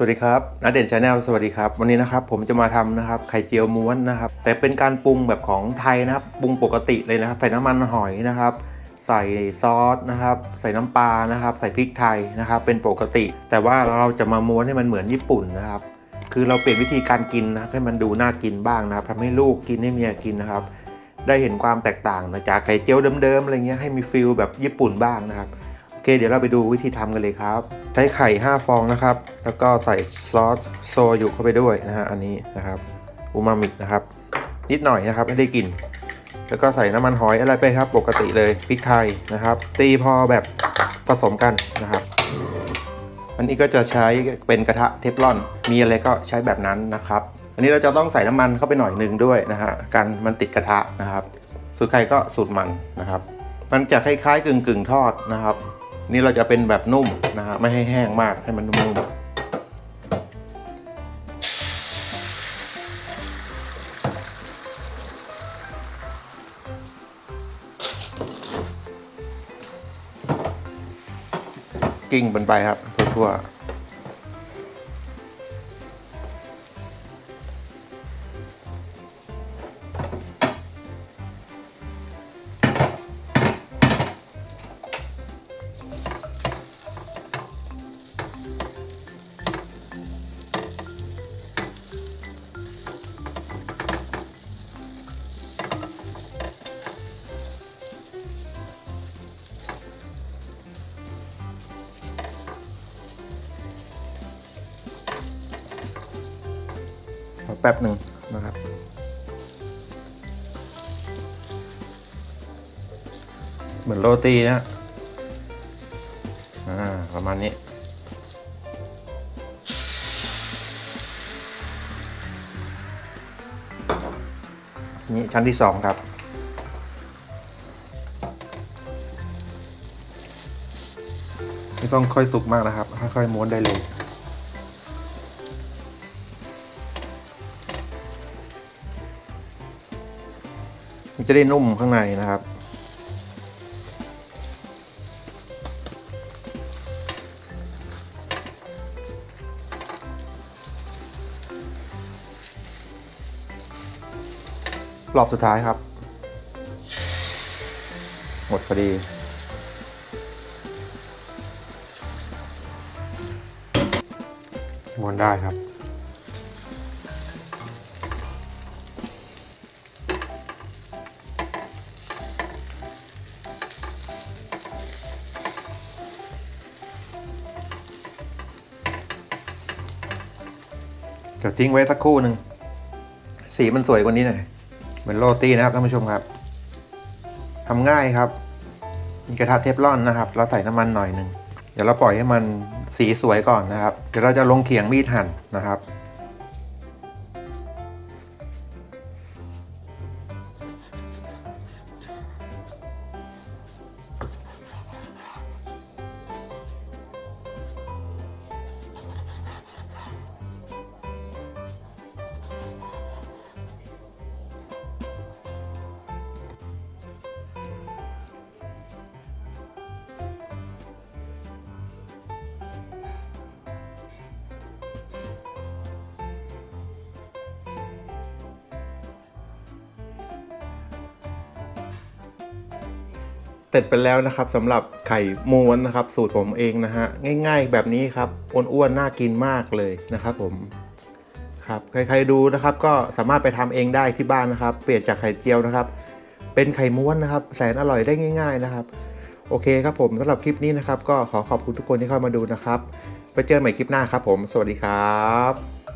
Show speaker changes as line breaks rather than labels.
สวัสดีครับนัดเด่นชาแนลสวัสดีครับ วันนี้นะครับผมจะมาทำนะครับไข่เจียวม้วนนะครับ แต่เป็นการปรุงแบบของไทยนะครับปรุงปกติเลยนะครับ ใส่น้ำมันหอยนะครับ ใส่ซอสนะครับ ใส่น้ำปลานะครับ ใส่พริกไทยนะครับ เป็นปกติ แต่ว่าเราจะมาม้วนให้มันเหมือนญี่ปุ่นนะครับ คือเราเปลี่ยนวิธีการกินนะครับให้มันดูน่ากินบ้างนะครับทำให้ลูกกินให้เมียกินนะครับ ได้เห็นความแตกต่างนะจากไข่เจียวเดิมๆอะไรเงี้ยให้มีฟิลแบบญี่ปุ่นบ้างนะครับ เคเดี๋ยวเราไปดูวิธีทำกันเลยครับ ใช้ไข่ 5 ฟองนะครับ แล้วก็ใส่ซอสโซยุเข้าไปด้วยนะฮะอันนี้นะครับอูมามินะครับ นิดหน่อยนะครับไม่ได้กลิ่นแล้วก็ใส่น้ำมันหอยอะไรไปครับ ปกติเลยพริกไทยนะครับ ตีพอแบบผสมกันนะครับ อันนี้ก็จะใช้เป็นกระทะเทฟลอน มีอะไรก็ใช้แบบนั้นนะครับ อันนี้เราจะต้องใส่น้ำมันเข้าไปหน่อยหนึ่งด้วยนะฮะกันมันติดกระทะนะครับ สูตรใครก็สูตรมันนะครับ มันจะคล้ายๆกึ่งกึ่งๆทอดนะครับ นี่เราจะเป็นแบบนุ่มนะฮะไม่ให้แห้งมากให้มันนุ่มๆกิ้งมันไปครับทั่วๆ แป๊บหนึ่งนะครับ เหมือนโรตีนะอ่าประมาณนี้นี่ชั้นที่สองครับ ไม่ต้องค่อยสุกมากนะครับ ค่อยๆม้วนได้เลย มันจะได้นุ่มข้างในนะครับ รอบสุดท้ายครับ หมดพอดีม้วนได้ครับ เดี๋ยวทิ้งไว้สักครู่หนึ่งสีมันสวยกว่านี้หน่อยเหมือนโรตีนะครับท่านผู้ชมครับทำง่ายครับมีกระทะเทฟลอนนะครับ เราใส่น้ำมันหน่อยหนึ่งเดี๋ยวเราปล่อยให้มันสีสวยก่อนนะครับ เดี๋ยวเราจะลงเขียงมีดหั่นนะครับ เสร็จไปแล้วนะครับสำหรับไข่ม้วนนะครับ สูตรผมเองนะฮะง่าย ๆ แบบนี้ครับอ้วนๆน่ากินมากเลยนะครับ ผมครับใครๆดูนะครับ ก็สามารถไปทำเองได้ที่บ้านนะครับ เปลี่ยนจากไข่เจียวนะครับ เป็นไข่ม้วนนะครับ แสนอร่อยได้ง่าย ๆนะครับ โอเคครับผมสำหรับคลิปนี้นะครับ ก็ขอขอบคุณทุกคนที่เข้ามาดูนะครับ ไปเจอกันใหม่คลิปหน้าครับ ผม สวัสดีครับ